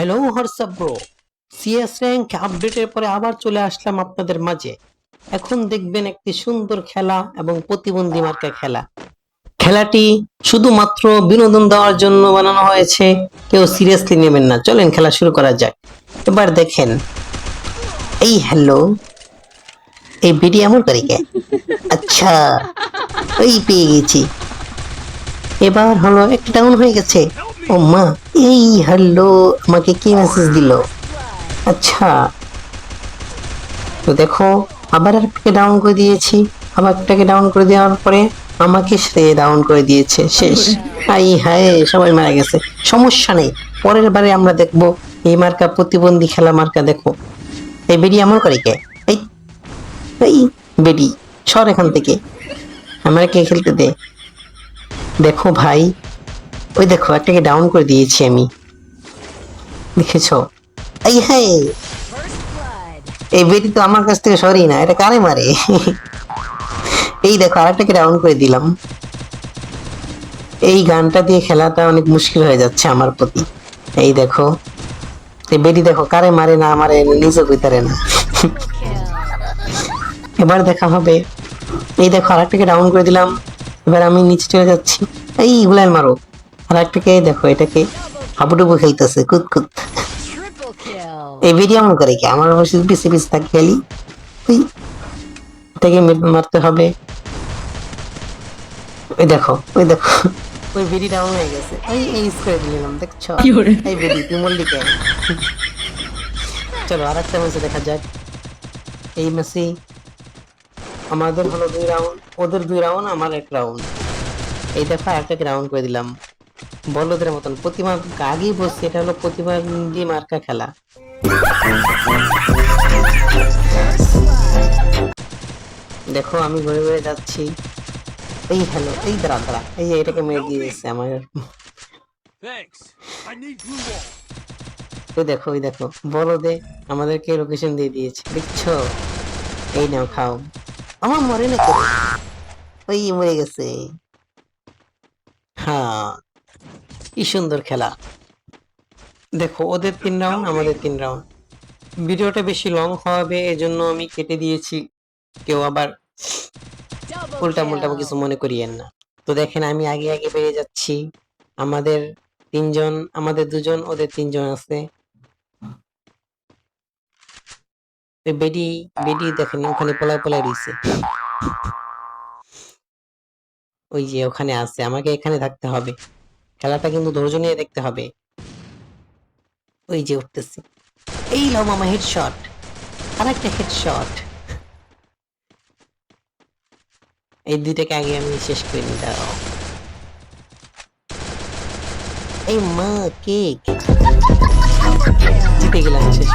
Hello WhatsApp bro CS rank আপডেটের পরে আবার চলে আসলাম আপনাদের মাঝে। এখন দেখবেন একটি সুন্দর খেলা এবং প্রতিবন্ধী মার্কা খেলা। খেলাটি শুধুমাত্র বিনোদন দেওয়ার জন্য বানানো হয়েছে। কেউ সিরিয়াসলি নেবেন না। চলেন খেলা শুরু করা যাক। এবার দেখেন। এই হ্যালো এই বিডি এমন করে কে? আচ্ছা ওই পেয়ে গেছি। এবার হলো, একটা ডাউন হয়ে গেছে। ও মা এই, হ্যালো, আমাকে কি মেসেজ দিল? আচ্ছা। তো দেখো, আবার একটাকে ডাউন করে দিয়েছি। আবার একটাকে ডাউন করে দেওয়ার পরে আমাকে সে ডাউন করে দিয়েছে। শেষ। আই হায়, সবাই মারা গেছে। সমস্যা নেই। পরের বারে আমরা দেখব, এই মার্কা প্রতিবন্ধী খেলা মার্কা দেখো। এই বেডি এমন করে কে? এই এই বেডি, সর এখান থেকে। আমার কে খেলতে দে। দেখো ভাই ওই দেখো একটাকে ডাউন করে দিয়েছি আমি। দেখেছ? এই হ্যাঁ! এই বেটি তো আমার কাছ থেকে সরি না, এটা কারে মারে? এই দেখো আরেকটাকে ডাউন করে দিলাম। এই গানটা দিয়ে খেলাটা অনেক মুশকিল হয়ে যাচ্ছে আমার প্রতি। এই দেখো, এই বেটি দেখো, কারে মারে না মারে, নিজে কইতারে না। এবার দেখা হবে। এই দেখো আরেকটাকে ডাউন করে দিলাম। এবার আমি নিচে চলে যাচ্ছি। এই গুলাই মারো। আর একটাকে দেখো এটাকে হাবুডুবু খেলতেছে কুত কুত। এই ভিডিও এমন করে কি আমার অবশ্য পিছে পিছে থাকি খেলি। ওই এটাকে মারতে হবে। ওই দেখো ওই দেখো। ওই ভিডি ডাউন হয়ে গেছে। ওই এই করে দিলাম দেখছ? এই ভিডি তুই মল্লি কেন চলো আর একটা ম্যাচে দেখা যাক। এই ম্যাচে আমাদের হলো দুই রাউন্ড ওদের দুই রাউন্ড আমার এক রাউন্ড এই দেখো একটাকে রাউন্ড করে দিলাম। বলদের মতন। প্রতিমা আগেই বসছি এটা হলো প্রতিবন্ধী মার্কা খেলা। দেখো আমি ঘুরে ঘুরে যাচ্ছি। এই হ্যালো এই দাঁড়া দাঁড়া এই যে এটাকে মেরে দিয়ে দিচ্ছে আমার. ওই দেখো ওই দেখো বলো দে আমাদেরকে লোকেশন দিয়ে দিয়েছে। দেখছ? এই নাও খাও। আমার মরে না ওই মরে গেছে। হ্যাঁ। কি সুন্দর খেলা। দেখো, ওদের তিন রাউন্ড আমাদের তিন রাউন্ড ভিডিওটা বেশি লং হবে, এজন্য আমি কেটে দিয়েছি। কেউ আবার উল্টা মুল্টা কিছু মনে করিয়েন না। তো দেখেন, আমি আগে আগে বেরিয়ে যাচ্ছি। আমাদের তিনজন, আমাদের দুজন, ওদের তিনজন আছে। বেডি বেডি দেখেন, ওখানে পলায় পলায় রয়েছে। ওই যে ওখানে আছে, আমাকে এখানে থাকতে হবে। খেলাটা কিন্তু ধৈর্য নিয়ে দেখতে হবে। ওই যে উঠতেছি। এই লাও মামা হেডশট আর একটা হেডশট এই দুইটাকে আগে আমি শেষ করে নি দাঁড়াও। এই মা, কেক। জিতে গেলাম শেষ